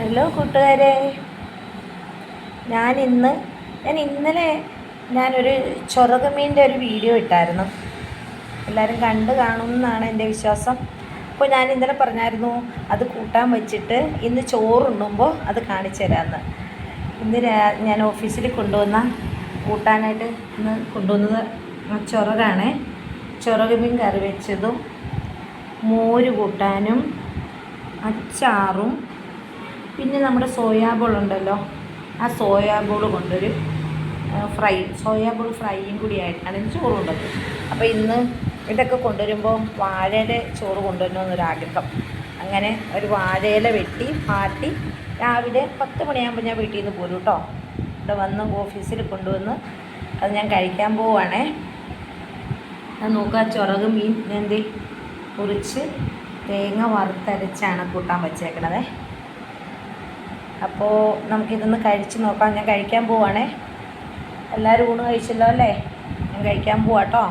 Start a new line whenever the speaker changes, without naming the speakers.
Hello കൂട്ടുകാരെ. ഞാൻ ഇന്ന് ഞാൻ ഇന്നലെ ഞാനൊരു ചൊറകമീന്റെ ഒരു വീഡിയോ ഇട്ടായിരുന്നു. എല്ലാവരും കണ്ട് കാണും എന്നാണ് എന്റെ വിശ്വാസം. അപ്പോൾ ഞാൻ ഇന്നലെ പറഞ്ഞായിരുന്നു അത് കൂട്ടാൻ വെച്ചിട്ട് ഇന്ന് ചോറുണ്ണുമ്പോൾ അത് കാണിച്ചു തരാമെന്ന്. ഇന്ന് ഞാൻ ഓഫീസിൽ കൊണ്ടുവന്ന കൂട്ടാനായിട്ട് ഇന്ന് കൊണ്ടുവന്നത് ചൊറകാണ്. ചൊറകമീൻ കറി വെച്ചതും മോര് കൂട്ടാനും അച്ചാറും പിന്നെ നമ്മുടെ സോയാബോൾ ഉണ്ടല്ലോ. ആ സോയാബോൾ കൊണ്ടൊരു ഫ്രൈ സോയാബോൾ ഫ്രൈയും കൂടി ആയിട്ടാണ് ഇന്ന് ചോറ് കൊണ്ടുവന്നത് അപ്പോൾ ഇന്ന് ഇതൊക്കെ കൊണ്ടുവരുമ്പോൾ വാഴയുടെ ചോറ് കൊണ്ടുവരണമെന്നൊരാഗ്രഹം. അങ്ങനെ ഒരു വാഴയില വെട്ടി പാട്ടി രാവിലെ പത്ത് മണിയാകുമ്പോൾ ഞാൻ വീട്ടിൽ നിന്ന് പോരും കേട്ടോ ഇവിടെ വന്ന് ഓഫീസിൽ കൊണ്ടുവന്ന് അത് ഞാൻ കഴിക്കാൻ പോവുകയാണേ ഞാൻ നോക്കുക ചുറക് മീൻ എന്ത് മുറിച്ച് തേങ്ങ വറുത്തരച്ചാണ് കൂട്ടാൻ വച്ചേക്കണത്. അപ്പോൾ നമുക്കിതൊന്ന് കഴിച്ച് നോക്കാം. ഞാൻ കഴിക്കാൻ പോവാണേ. എല്ലാവരും ഊണ് കഴിച്ചല്ലോ അല്ലേ? ഞാൻ കഴിക്കാൻ പോവാട്ടോ.